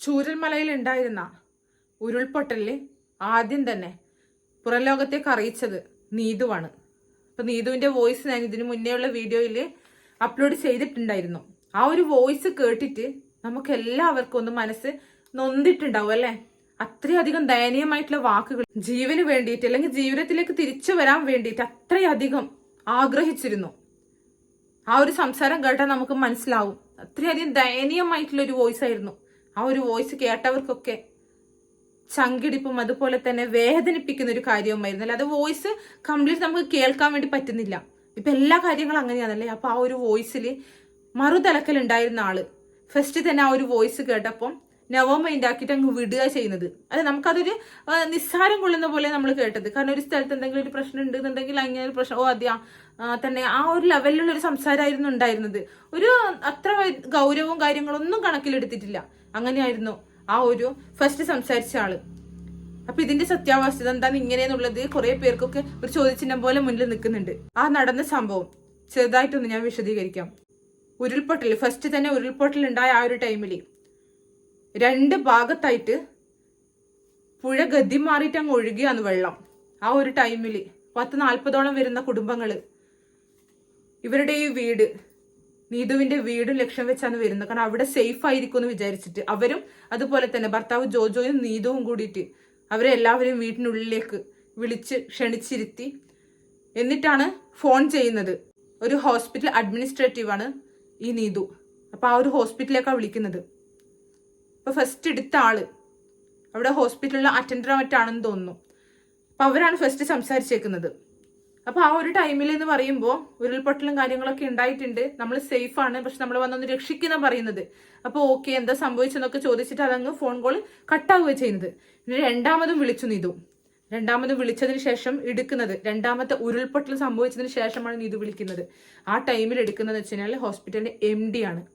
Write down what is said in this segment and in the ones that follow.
ചൂരൽമലയിൽ ഉണ്ടായിരുന്ന ഉരുൾപൊട്ടലിൽ ആദ്യം തന്നെ പുറം ലോകത്തേക്ക് അറിയിച്ചത് നീതുവാണ്. അപ്പം നീതുവിന്റെ വോയിസ് ഞാൻ ഇതിനു മുന്നേയുള്ള വീഡിയോയിൽ അപ്ലോഡ് ചെയ്തിട്ടുണ്ടായിരുന്നു. ആ ഒരു വോയിസ് കേട്ടിട്ട് നമുക്ക് എല്ലാവർക്കും ഒന്ന് മനസ്സ് നൊന്തിട്ടുണ്ടാവും അല്ലേ? അത്രയധികം ദയനീയമായിട്ടുള്ള വാക്കുകൾ ജീവന് വേണ്ടിയിട്ട് അല്ലെങ്കിൽ ജീവിതത്തിലേക്ക് തിരിച്ചു വരാൻ വേണ്ടിയിട്ട് അത്രയധികം ആഗ്രഹിച്ചിരുന്നു. ആ ഒരു സംസാരം കേട്ടാൽ നമുക്ക് മനസ്സിലാവും. അത്രയധികം ദയനീയമായിട്ടുള്ള ഒരു വോയിസ് ആയിരുന്നു. ആ ഒരു വോയിസ് കേട്ടവർക്കൊക്കെ ചങ്കിടിപ്പും അതുപോലെ തന്നെ വേദനിപ്പിക്കുന്ന ഒരു കാര്യവുമായിരുന്നു അല്ലെ അത് വോയിസ് കംപ്ലീറ്റ് നമുക്ക് കേൾക്കാൻ വേണ്ടി പറ്റുന്നില്ല. ഇപ്പൊ എല്ലാ കാര്യങ്ങളും അങ്ങനെയാണല്ലേ? അപ്പൊ ആ ഒരു വോയിസിൽ മറുതലക്കൽ ഉണ്ടായിരുന്ന ആൾ. ഫസ്റ്റ് തന്നെ ആ ഒരു വോയിസ് കേട്ടപ്പം നവോ മൈൻഡ് ആക്കിയിട്ട് അങ്ങ് വിടുക ചെയ്യുന്നത്. അത് നമുക്കതൊരു നിസ്സാരം കൊള്ളുന്ന പോലെ നമ്മൾ കേട്ടത്. കാരണം ഒരു സ്ഥലത്ത് എന്തെങ്കിലും ഒരു പ്രശ്നം ഉണ്ടെന്നുണ്ടെങ്കിൽ അങ്ങനെ ഒരു പ്രശ്നം ഓ അതെയാ തന്നെ ആ ഒരു ലെവലിലുള്ള ഒരു സംസാരമായിരുന്നു ഉണ്ടായിരുന്നത്. ഒരു അത്ര ഗൗരവവും കാര്യങ്ങളൊന്നും കണക്കിലെടുത്തിട്ടില്ല. അങ്ങനെയായിരുന്നു ആ ഒരു ഫസ്റ്റ് സംസാരിച്ച ആൾ. അപ്പൊ ഇതിന്റെ സത്യാവസ്ഥ എന്താണ് ഇങ്ങനെയെന്നുള്ളത് കുറെ പേർക്കൊക്കെ ഒരു ചോദ്യചിഹ്നം പോലെ മുന്നിൽ നിൽക്കുന്നുണ്ട്. ആ നടന്ന സംഭവം ചെറുതായിട്ടൊന്ന് ഞാൻ വിശദീകരിക്കാം. ഉരുൾപൊട്ടൽ ഫസ്റ്റ് തന്നെ ഉരുൾപൊട്ടൽ ഉണ്ടായ ആ ഒരു ടൈമിൽ രണ്ട് ഭാഗത്തായിട്ട് പുഴ ഗതി മാറിയിട്ട് അങ്ങ് ഒഴുകിയാണ് വെള്ളം. ആ ഒരു ടൈമിൽ പത്ത് നാൽപ്പതോളം വരുന്ന കുടുംബങ്ങൾ ഇവരുടെ ഈ വീട് നീതുവിന്റെ വീടും ലക്ഷ്യം വെച്ചാണ് വരുന്നത്. കാരണം അവിടെ സേഫ് ആയിരിക്കും എന്ന് വിചാരിച്ചിട്ട് അവരും അതുപോലെ തന്നെ ഭർത്താവ് ജോജോയും നീതുവും കൂടിയിട്ട് അവരെ എല്ലാവരെയും വീട്ടിനുള്ളിലേക്ക് വിളിച്ച് ക്ഷണിച്ചിരുത്തി എന്നിട്ടാണ് ഫോൺ ചെയ്യുന്നത്. ഒരു ഹോസ്പിറ്റൽ അഡ്മിനിസ്ട്രേറ്റീവാണ് ഈ നീതു. അപ്പോൾ ആ ഒരു ഹോസ്പിറ്റലിലേക്കാണ് വിളിക്കുന്നത്. അപ്പൊ ഫസ്റ്റ് എടുത്ത ആൾ. അവിടെ ഹോസ്പിറ്റലിൽ അറ്റൻഡർ മറ്റാണെന്ന് തോന്നുന്നു. അപ്പോൾ അവരാണ് ഫസ്റ്റ് സംസാരിച്ചേക്കുന്നത്. അപ്പോൾ ആ ഒരു ടൈമിൽ എന്ന് പറയുമ്പോൾ ഉരുൾപൊട്ടലും കാര്യങ്ങളൊക്കെ ഉണ്ടായിട്ടുണ്ട്. നമ്മൾ സേഫ് ആണ്. പക്ഷെ നമ്മൾ വന്നൊന്ന് രക്ഷിക്കുന്ന പറയുന്നത്. അപ്പോൾ ഓക്കെ എന്താ സംഭവിച്ചെന്നൊക്കെ ചോദിച്ചിട്ട് അതങ്ങ് ഫോൺ കോൾ കട്ടാവുക ചെയ്യുന്നത്. പിന്നെ രണ്ടാമതും വിളിച്ചു നീതു. രണ്ടാമത് വിളിച്ചതിന് ശേഷം എടുക്കുന്നത്. രണ്ടാമത്തെ ഉരുൾപൊട്ടൽ സംഭവിച്ചതിന് ശേഷമാണ് നീതു വിളിക്കുന്നത്. ആ ടൈമിൽ എടുക്കുന്നതെന്ന് വെച്ച് കഴിഞ്ഞാൽ ഹോസ്പിറ്റലിന്റെ എം ഡി ആണ്.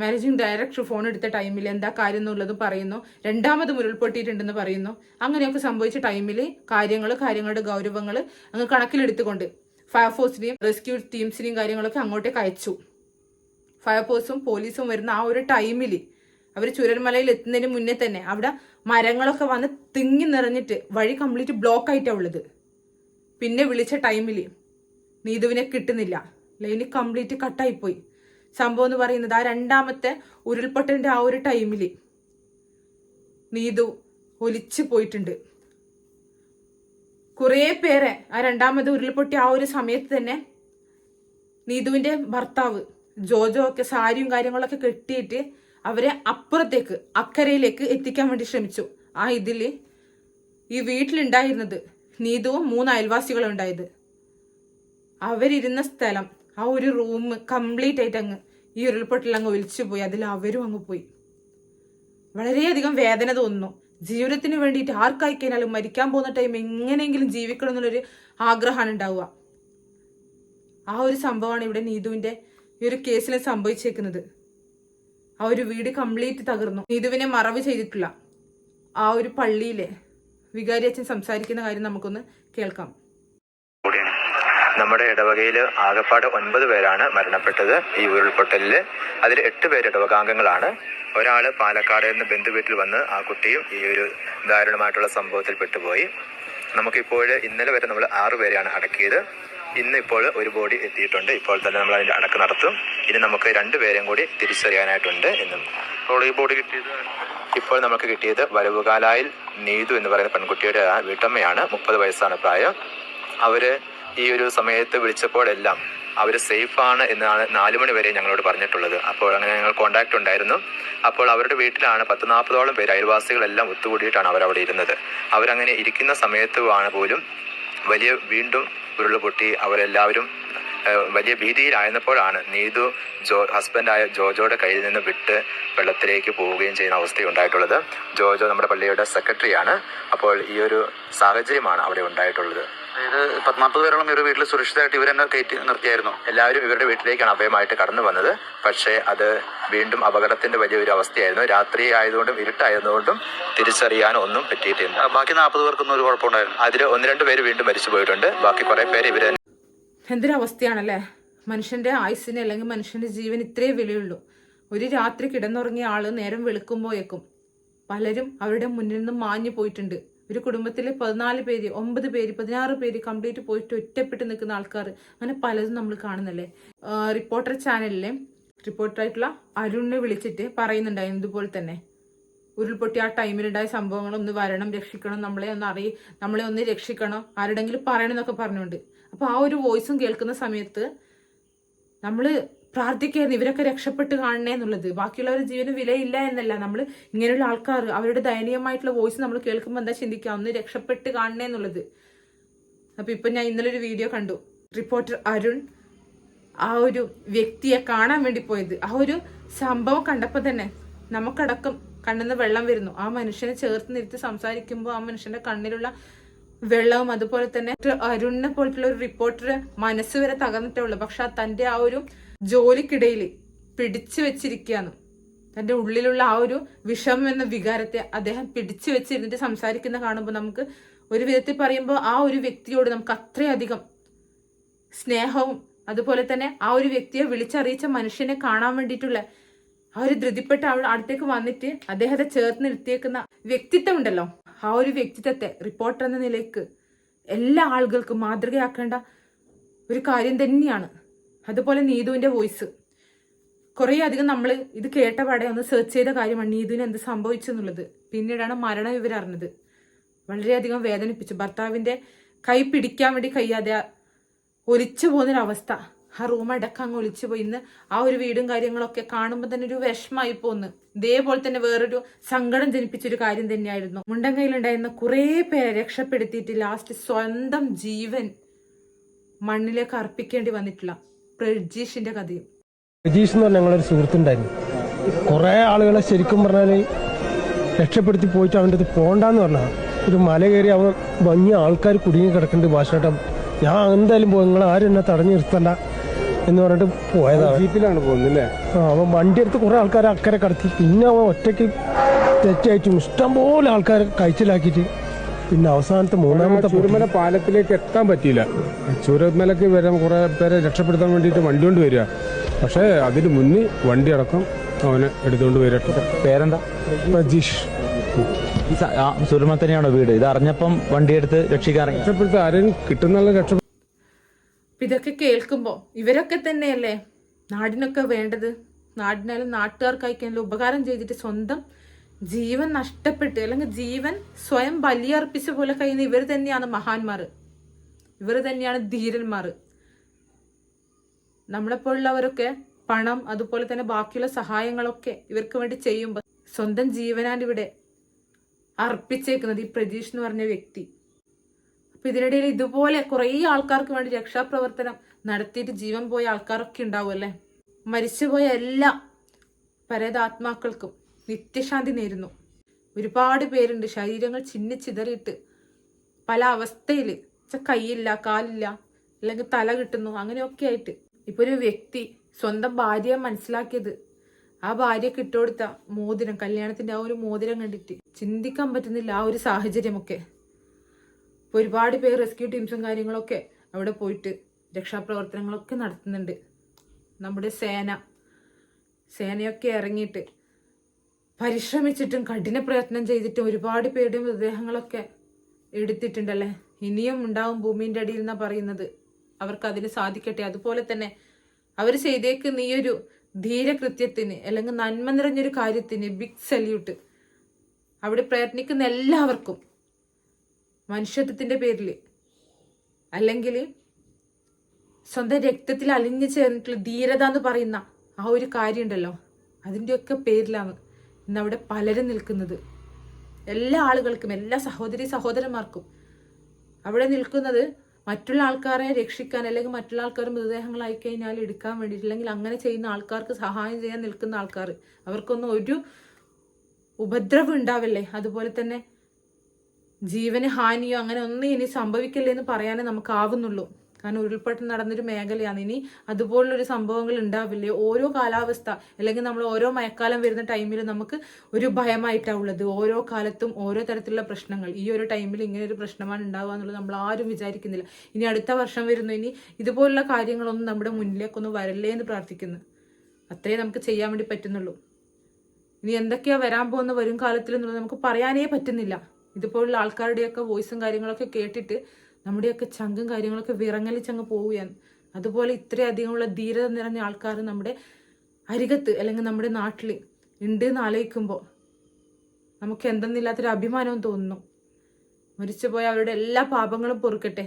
മാനേജിംഗ് ഡയറക്ടർ ഫോൺ എടുത്ത ടൈമിൽ എന്താ കാര്യം എന്നുള്ളത് പറയുന്നു. രണ്ടാമത് ഉരുൾപൊട്ടിയിട്ടുണ്ടെന്ന് പറയുന്നു. അങ്ങനെയൊക്കെ സംഭവിച്ച ടൈമിൽ കാര്യങ്ങൾ കാര്യങ്ങളുടെ ഗൗരവങ്ങൾ അങ്ങ് കണക്കിലെടുത്തുകൊണ്ട് ഫയർഫോഴ്സിനെയും റെസ്ക്യൂ ടീംസിനെയും കാര്യങ്ങളൊക്കെ അങ്ങോട്ടേക്ക് അയച്ചു. ഫയർഫോഴ്സും പോലീസും വരുന്ന ആ ഒരു ടൈമിൽ അവർ ചുരൽമലയിൽ എത്തുന്നതിന് മുന്നേ തന്നെ അവിടെ മരങ്ങളൊക്കെ വന്ന് തിങ്ങി നിറഞ്ഞിട്ട് വഴി കംപ്ലീറ്റ് ബ്ലോക്ക് ആയിട്ടാണ് ഉള്ളത്. പിന്നെ വിളിച്ച ടൈമിൽ നീതുവിനെ കിട്ടുന്നില്ല. ലൈന് കംപ്ലീറ്റ് കട്ടായിപ്പോയി. സംഭവം എന്ന് പറയുന്നത് ആ രണ്ടാമത്തെ ഉരുൾപൊട്ടലിന്റെ ആ ഒരു ടൈമിൽ നീതു ഒലിച്ചു പോയിട്ടുണ്ട്. കുറേ പേരെ ആ രണ്ടാമത് ഉരുൾപൊട്ടി ആ ഒരു സമയത്ത് തന്നെ നീതുവിന്റെ ഭർത്താവ് ജോജോ ഒക്കെ സാരിയും കാര്യങ്ങളൊക്കെ കെട്ടിയിട്ട് അവരെ അപ്പുറത്തേക്ക് അക്കരയിലേക്ക് എത്തിക്കാൻ വേണ്ടി ശ്രമിച്ചു. ആ ഇതിൽ ഈ വീട്ടിലുണ്ടായിരുന്നത് നീതുവും മൂന്ന് അയൽവാസികളും ഉണ്ടായത്. അവരിരുന്ന സ്ഥലം ആ ഒരു റൂം കംപ്ലീറ്റ് ആയിട്ട് അങ്ങ് ഈ ഉരുൾപൊട്ടൽ അങ്ങ് ഒലിച്ചു പോയി. അതിൽ അവരും അങ്ങ് പോയി. വളരെയധികം വേദന തോന്നുന്നു. ജീവിതത്തിന് വേണ്ടിയിട്ട് ആർക്കായി കഴിഞ്ഞാലും മരിക്കാൻ പോകുന്ന ടൈം എങ്ങനെയെങ്കിലും ജീവിക്കണം എന്നുള്ളൊരു ആഗ്രഹമാണ് ഉണ്ടാവുക. ആ ഒരു സംഭവമാണ് ഇവിടെ നീതുവിന്റെ ഈ ഒരു കേസിൽ സംഭവിച്ചേക്കുന്നത്. ആ ഒരു വീട് കംപ്ലീറ്റ് തകർന്നു. നീതുവിനെ മറവ് ചെയ്തിട്ടില്ല. ആ ഒരു പള്ളിയിലെ വികാരി അച്ഛൻ സംസാരിക്കുന്ന കാര്യം നമുക്കൊന്ന് കേൾക്കാം. നമ്മുടെ ഇടവകയിൽ ആകപ്പാട് ഒൻപത് പേരാണ് മരണപ്പെട്ടത് ഈ ഉരുൾപൊട്ടലിൽ അതിൽ എട്ട് പേര് ഇടവകാംഗങ്ങളാണ്. ഒരാൾ പാലക്കാട് നിന്ന് ബന്ധുവീട്ടിൽ വന്ന് ആ കുട്ടിയും ഈ ഒരു ദാരുണമായിട്ടുള്ള സംഭവത്തിൽ പെട്ടുപോയി. നമുക്കിപ്പോൾ ഇന്നലെ വരെ നമ്മൾ ആറുപേരെയാണ് അടക്കിയത്. ഇന്ന് ഇപ്പോൾ ഒരു ബോഡി എത്തിയിട്ടുണ്ട്. ഇപ്പോൾ തന്നെ നമ്മൾ അതിന്റെ അടക്ക് നടത്തും. ഇനി നമുക്ക് രണ്ട് രണ്ടുപേരെയും കൂടി തിരിച്ചറിയാനായിട്ടുണ്ട് എന്നും. അപ്പോൾ ഈ ബോഡി കിട്ടിയത് ഇപ്പോൾ നമുക്ക് കിട്ടിയത് വരവുകാലായിൽ നീതു എന്ന് പറയുന്ന പെൺകുട്ടിയുടെ വീട്ടമ്മയാണ്. മുപ്പത് വയസ്സാണ് പ്രായം. അവർ ഈ ഒരു സമയത്ത് വിളിച്ചപ്പോഴെല്ലാം അവർ സേഫാണ് എന്നാണ് നാലു മണി വരെ ഞങ്ങളോട് പറഞ്ഞിട്ടുള്ളത്. അപ്പോൾ അങ്ങനെ ഞങ്ങൾ കോണ്ടാക്ട് ഉണ്ടായിരുന്നു. അപ്പോൾ അവരുടെ വീട്ടിലാണ് പത്ത് നാൽപ്പതോളം പേര് അയൽവാസികളെല്ലാം ഒത്തുകൂടിയിട്ടാണ് അവർ അവിടെ ഇരുന്നത്. അവരങ്ങനെ ഇരിക്കുന്ന സമയത്തുമാണ് പോലും വലിയ വീണ്ടും ഉരുൾ പൊട്ടി അവരെല്ലാവരും വലിയ ഭീതിയിലായിരുന്നപ്പോഴാണ് നീതു ജോ ഹസ്ബൻഡായ ജോജോയുടെ കയ്യിൽ നിന്ന് വിട്ട് വെള്ളത്തിലേക്ക് പോവുകയും ചെയ്യുന്ന അവസ്ഥയുണ്ടായിട്ടുള്ളത് ജോജോ നമ്മുടെ പള്ളിയുടെ സെക്രട്ടറിയാണ് അപ്പോൾ ഈ ഒരു സാഹചര്യമാണ് അവിടെ ഉണ്ടായിട്ടുള്ളത്. അതായത് പത്നാൽപ്പത് പേരോളം ഇവരുടെ വീട്ടിൽ സുരക്ഷിതമായിട്ട് ഇവരെന്നെ കയറ്റി നിർത്തിയായിരുന്നു. എല്ലാവരും ഇവരുടെ വീട്ടിലേക്കാണ് അഭയമായിട്ട് കടന്നു വന്നത്. പക്ഷേ അത് വീണ്ടും അപകടത്തിന്റെ വലിയൊരു അവസ്ഥയായിരുന്നു. രാത്രി ആയതുകൊണ്ടും ഇരുട്ടായതുകൊണ്ടും തിരിച്ചറിയാൻ ഒന്നും പറ്റിയിട്ടില്ല. ബാക്കി നാൽപ്പത് പേർക്കൊന്നും ഒരു കുഴപ്പമുണ്ടായിരുന്നു അതിൽ ഒന്ന് രണ്ട് പേര് വീണ്ടും മരിച്ചു പോയിട്ടുണ്ട്. ബാക്കി കുറെ പേര് ഇവർ എന്തൊരവസ്ഥയാണല്ലേ? മനുഷ്യന്റെ ആയുസ്സിന് അല്ലെങ്കിൽ മനുഷ്യന്റെ ജീവൻ ഇത്രേ വിലയുള്ളൂ. ഒരു രാത്രി കിടന്നുറങ്ങിയ ആൾ നേരം വെളുക്കുമ്പോയേക്കും. പലരും അവരുടെ മുന്നിൽ നിന്നും മാഞ്ഞു പോയിട്ടുണ്ട്. ഒരു കുടുംബത്തിലെ പതിനാല് പേര് ഒമ്പത് പേര് പതിനാറ് പേര് കംപ്ലീറ്റ് പോയിട്ട് ഒറ്റപ്പെട്ട് നിൽക്കുന്ന ആൾക്കാർ അങ്ങനെ പലതും നമ്മൾ കാണുന്നല്ലേ? റിപ്പോർട്ടർ ചാനലിലെ റിപ്പോർട്ടറായിട്ടുള്ള അരുണിനെ വിളിച്ചിട്ട് പറയുന്നുണ്ടായിരുന്നു ഇതുപോലെ തന്നെ. ഉരുൾപൊട്ടി ആ ടൈമിലുണ്ടായ സംഭവങ്ങൾ ഒന്ന് വരണം രക്ഷിക്കണം നമ്മളെ ഒന്ന് അറിയി നമ്മളെ ഒന്ന് രക്ഷിക്കണം ആരുടെങ്കിലും പറയണം എന്നൊക്കെ പറഞ്ഞുകൊണ്ട്. അപ്പൊ ആ ഒരു വോയിസും കേൾക്കുന്ന സമയത്ത് നമ്മൾ പ്രാർത്ഥിക്കായിരുന്നു ഇവരൊക്കെ രക്ഷപ്പെട്ട് കാണണേ എന്നുള്ളത്. ബാക്കിയുള്ളവരുടെ ജീവന് വിലയില്ല എന്നല്ല. നമ്മൾ ഇങ്ങനെയുള്ള ആൾക്കാർ അവരുടെ ദയനീയമായിട്ടുള്ള വോയിസ് നമ്മൾ കേൾക്കുമ്പോൾ എന്താ ചിന്തിക്കുക? ഒന്ന് രക്ഷപ്പെട്ട് കാണണേ എന്നുള്ളത്. അപ്പൊ ഇപ്പൊ ഞാൻ ഇന്നലെ ഒരു വീഡിയോ കണ്ടു. റിപ്പോർട്ടർ അരുൺ ആ ഒരു വ്യക്തിയെ കാണാൻ വേണ്ടി പോയത്. ആ ഒരു സംഭവം കണ്ടപ്പോൾ തന്നെ നമുക്കടക്കം കണ്ണിന്ന് വെള്ളം വരുന്നു. ആ മനുഷ്യനെ ചേർത്ത് നിർത്തി സംസാരിക്കുമ്പോൾ ആ മനുഷ്യന്റെ കണ്ണിലുള്ള വെള്ളവും അതുപോലെ തന്നെ അരുണിനെ പോലത്തുള്ള ഒരു റിപ്പോർട്ടർ മനസ്സ് വരെ തകർന്നിട്ടേ ഉള്ളൂ. പക്ഷെ തന്റെ ആ ഒരു ജോലിക്കിടയിൽ പിടിച്ചു വെച്ചിരിക്കുകയാണ്. തന്റെ ഉള്ളിലുള്ള ആ ഒരു വിഷമം എന്ന വികാരത്തെ അദ്ദേഹം പിടിച്ചു വെച്ചിരുന്നിട്ട് സംസാരിക്കുന്ന കാണുമ്പോൾ നമുക്ക് ഒരു വിധത്തിൽ പറയുമ്പോൾ ആ ഒരു വ്യക്തിയോട് നമുക്ക് അത്രയധികം സ്നേഹവും അതുപോലെ തന്നെ ആ ഒരു വ്യക്തിയെ വിളിച്ചറിയിച്ച മനുഷ്യനെ കാണാൻ വേണ്ടിയിട്ടുള്ള ആ ഒരു ധൃതിപ്പെട്ട അവൾ അടുത്തേക്ക് വന്നിട്ട് അദ്ദേഹത്തെ ചേർത്ത് നിർത്തിയേക്കുന്ന വ്യക്തിത്വം ഉണ്ടല്ലോ ആ ഒരു വ്യക്തിത്വത്തെ റിപ്പോർട്ടർ എന്ന നിലയ്ക്ക് എല്ലാ ആളുകൾക്കും മാതൃകയാക്കേണ്ട ഒരു കാര്യം തന്നെയാണ്. അതുപോലെ നീതുവിന്റെ വോയിസ്. കുറേ അധികം നമ്മൾ ഇത് കേട്ട പാടെ ഒന്ന് സെർച്ച് ചെയ്ത കാര്യമാണ് നീതുവിന് എന്ത് സംഭവിച്ചു എന്നുള്ളത്. പിന്നീടാണ് മരണ വിവരം അറിഞ്ഞത്. വളരെയധികം വേദനിപ്പിച്ചു. ഭർത്താവിന്റെ കൈ പിടിക്കാൻ വേണ്ടി കഴിയാതെ ഒലിച്ചു പോകുന്നൊരവസ്ഥ. ആ റൂം അടക്കം അങ്ങ് ഒലിച്ചു പോയി. ഇന്ന് ആ ഒരു വീടും കാര്യങ്ങളൊക്കെ കാണുമ്പോൾ തന്നെ ഒരു വിഷമായി പോന്ന്. ഇതേപോലെ തന്നെ വേറൊരു സങ്കടം ജനിപ്പിച്ചൊരു കാര്യം തന്നെയായിരുന്നു. മുണ്ടങ്കയിലുണ്ടായിരുന്ന കുറേ പേരെ രക്ഷപ്പെടുത്തിയിട്ട് ലാസ്റ്റ് സ്വന്തം ജീവൻ മണ്ണിലേക്ക് അർപ്പിക്കേണ്ടി വന്നിട്ടുള്ള പ്രജീഷിന്റെ കഥയും. പ്രജീഷ് എന്ന് പറഞ്ഞ ഞങ്ങളൊരു സുഹൃത്തുണ്ടായിരുന്നു. കുറേ ആളുകളെ ശരിക്കും പറഞ്ഞാൽ രക്ഷപ്പെടുത്തി പോയിട്ട് അവന്റെ അടുത്ത് പോണ്ടെന്ന് പറഞ്ഞാൽ ഒരു മല കയറി അവൻ ഭംഗി ആൾക്കാർ കുടുങ്ങി കിടക്കുന്നുണ്ട് ഭാഷട്ടം. ഞാൻ എന്തായാലും പോകും നിങ്ങൾ ആരും എന്നെ തടഞ്ഞു നിർത്തണ്ട എന്ന് പറഞ്ഞിട്ട് പോയതാണ് ജീപ്പിലാണ് പോകുന്നത് ആ അവൻ വണ്ടി എടുത്ത് കുറേ ആൾക്കാരെ അക്കരെ കടത്തി. പിന്നെ അവൻ ഒറ്റയ്ക്ക് തെറ്റായിട്ടും ഇഷ്ടംപോലെ ആൾക്കാരെ കഴിച്ചിലാക്കിയിട്ട് പിന്നെ അവസാനത്തെ മൂന്നാമത്തെ ചുരുമല പാലത്തിലേക്ക് എത്താൻ പറ്റിയില്ല. ചൂരമലക്ക് വരാൻ കുറെ പേരെ രക്ഷപ്പെടുത്താൻ വേണ്ടിയിട്ട് വണ്ടി കൊണ്ട് വരിക. പക്ഷേ അതിന് മുന്നിൽ വണ്ടി അടക്കം അവനെ എടുത്തുകൊണ്ട് വരട്ടെ പേരെന്താ? പ്രജീഷ്. ഈ ആ സുരമ തന്നെയാണോ വീട്? ഇത് അറിഞ്ഞപ്പം വണ്ടിയെടുത്ത് രക്ഷിക്കാൻ രക്ഷിക്കാറുണ്ട് രക്ഷപ്പെടുത്താൻ ആരെയും കിട്ടുന്നുള്ള രക്ഷ ഇതൊക്കെ കേൾക്കുമ്പോ ഇവരൊക്കെ തന്നെയല്ലേ? നാടിനൊക്കെ വേണ്ടത്. നാടിനായാലും നാട്ടുകാർക്കായിക്കാനും ഉപകാരം ചെയ്തിട്ട് സ്വന്തം ജീവൻ നഷ്ടപ്പെട്ട് അല്ലെങ്കിൽ ജീവൻ സ്വയം ബലിയർപ്പിച്ച പോലെ കഴിയുന്ന ഇവർ തന്നെയാണ് മഹാന്മാർ. ഇവർ തന്നെയാണ് ധീരന്മാർ. നമ്മളെപ്പോലുള്ളവരൊക്കെ പണം അതുപോലെ തന്നെ ബാക്കിയുള്ള സഹായങ്ങളൊക്കെ ഇവർക്ക് വേണ്ടി ചെയ്യുമ്പോൾ സ്വന്തം ജീവനാണ് ഇവിടെ അർപ്പിച്ചേക്കുന്നത് ഈ പ്രതീഷ് എന്ന് പറഞ്ഞ വ്യക്തി. അപ്പൊ ഇതിനിടയിൽ ഇതുപോലെ കുറേ ആൾക്കാർക്ക് വേണ്ടി രക്ഷാപ്രവർത്തനം നടത്തിയിട്ട് ജീവൻ പോയ ആൾക്കാരൊക്കെ ഉണ്ടാവും അല്ലേ? മരിച്ചുപോയ എല്ലാ പരേതാത്മാക്കൾക്കും നിത്യശാന്തി നേരുന്നു. ഒരുപാട് പേരുണ്ട് ശരീരങ്ങൾ ചിന്നിച്ചിതറിയിട്ട് പല അവസ്ഥയിൽ കൈയില്ല കാലില്ല അല്ലെങ്കിൽ തല കിട്ടുന്നു അങ്ങനെയൊക്കെ ആയിട്ട്. ഇപ്പൊ ഒരു വ്യക്തി സ്വന്തം ഭാര്യയെ മനസ്സിലാക്കിയത്. ആ ഭാര്യ കിട്ടുകൊടുത്ത മോതിരം കല്യാണത്തിന്റെ ആ ഒരു മോതിരം കണ്ടിട്ട് ചിന്തിക്കാൻ പറ്റുന്നില്ല ആ ഒരു സാഹചര്യമൊക്കെ. ഇപ്പൊ ഒരുപാട് പേര് റെസ്ക്യൂ ടീംസും കാര്യങ്ങളൊക്കെ അവിടെ പോയിട്ട് രക്ഷാപ്രവർത്തനങ്ങളൊക്കെ നടത്തുന്നുണ്ട്. നമ്മുടെ സേന. സേനയൊക്കെ ഇറങ്ങിയിട്ട് പരിശ്രമിച്ചിട്ടും കഠിന പ്രയത്നം ചെയ്തിട്ടും ഒരുപാട് പേരുടെ മൃതദേഹങ്ങളൊക്കെ എടുത്തിട്ടുണ്ടല്ലേ? ഇനിയും ഉണ്ടാവും ഭൂമിന്റെ അടിയിൽ എന്നാ പറയുന്നത്? അവർക്ക് അതിന് സാധിക്കട്ടെ. അതുപോലെ തന്നെ അവർ ചെയ്തേക്കുന്ന ഈ ഒരു ധീരകൃത്യത്തിന് അല്ലെങ്കിൽ നന്മ നിറഞ്ഞൊരു കാര്യത്തിന് ബിഗ് സല്യൂട്ട് അവിടെ പ്രയത്നിക്കുന്ന എല്ലാവർക്കും മനുഷ്യത്വത്തിന്റെ പേരിൽ അല്ലെങ്കിൽ സ്വന്തം രക്തത്തിൽ അലിഞ്ഞു ചേർന്നിട്ടുള്ള ധീരത എന്ന് പറയുന്ന ആ ഒരു കാര്യമുണ്ടല്ലോ. അതിന്റെയൊക്കെ പേരിലാണ്. ഇന്ന് അവിടെ പലരും നിൽക്കുന്നത്. എല്ലാ ആളുകൾക്കും എല്ലാ സഹോദരി സഹോദരന്മാർക്കും. അവിടെ നിൽക്കുന്നത് മറ്റുള്ള ആൾക്കാരെ രക്ഷിക്കാൻ അല്ലെങ്കിൽ മറ്റുള്ള ആൾക്കാർ മൃതദേഹങ്ങളായി കഴിഞ്ഞാൽ എടുക്കാൻ വേണ്ടിയിട്ട് അല്ലെങ്കിൽ അങ്ങനെ ചെയ്യുന്ന ആൾക്കാർക്ക് സഹായം ചെയ്യാൻ നിൽക്കുന്ന ആൾക്കാർ. അവർക്കൊന്നും ഒരു ഉപദ്രവം ഉണ്ടാവില്ലേ? അതുപോലെ തന്നെ ജീവന് ഹാനിയോ അങ്ങനെ ഒന്നും ഇനി സംഭവിക്കില്ലേ എന്ന് പറയാനേ നമുക്ക് ആവുന്നുള്ളൂ. കാരണം ഉരുൾപൊട്ടൽ നടന്നൊരു മേഖലയാണ്. ഇനി അതുപോലുള്ളൊരു സംഭവങ്ങൾ ഉണ്ടാവില്ലേ? ഓരോ കാലാവസ്ഥ അല്ലെങ്കിൽ നമ്മൾ ഓരോ മഴക്കാലം വരുന്ന ടൈമിൽ നമുക്ക് ഒരു ഭയമായിട്ടാണ് ഉള്ളത്. ഓരോ കാലത്തും ഓരോ തരത്തിലുള്ള പ്രശ്നങ്ങൾ. ഈ ഒരു ടൈമിൽ ഇങ്ങനെ ഒരു പ്രശ്നമാണ് ഉണ്ടാവുക എന്നുള്ളത് നമ്മൾ ആരും വിചാരിക്കുന്നില്ല. ഇനി അടുത്ത വർഷം വരുന്നു. ഇനി ഇതുപോലുള്ള കാര്യങ്ങളൊന്നും നമ്മുടെ മുന്നിലേക്കൊന്നും വരല്ലേ എന്ന് പ്രാർത്ഥിക്കുന്നു. അത്രേ നമുക്ക് ചെയ്യാൻ വേണ്ടി പറ്റുന്നുള്ളൂ. ഇനി എന്തൊക്കെയാ വരാൻ പോകുന്ന വരും കാലത്തിൽ എന്നുള്ളത് നമുക്ക് പറയാനേ പറ്റുന്നില്ല. ഇതുപോലുള്ള ആൾക്കാരുടെയൊക്കെ വോയിസും കാര്യങ്ങളൊക്കെ കേട്ടിട്ട് നമ്മുടെയൊക്കെ ചങ്കും കാര്യങ്ങളൊക്കെ വിറങ്ങലിച്ചങ്ങ് പോവുകയാണ്. അതുപോലെ ഇത്രയധികമുള്ള ധീരത നിറഞ്ഞ ആൾക്കാർ നമ്മുടെ അരികത്ത് അല്ലെങ്കിൽ നമ്മുടെ നാട്ടിൽ ഉണ്ട് എന്ന് ആലോചിക്കുമ്പോൾ നമുക്ക് എന്തെന്നില്ലാത്തൊരു അഭിമാനവും തോന്നുന്നു. മരിച്ചുപോയ അവരുടെ എല്ലാ പാപങ്ങളും പൊറുക്കട്ടെ.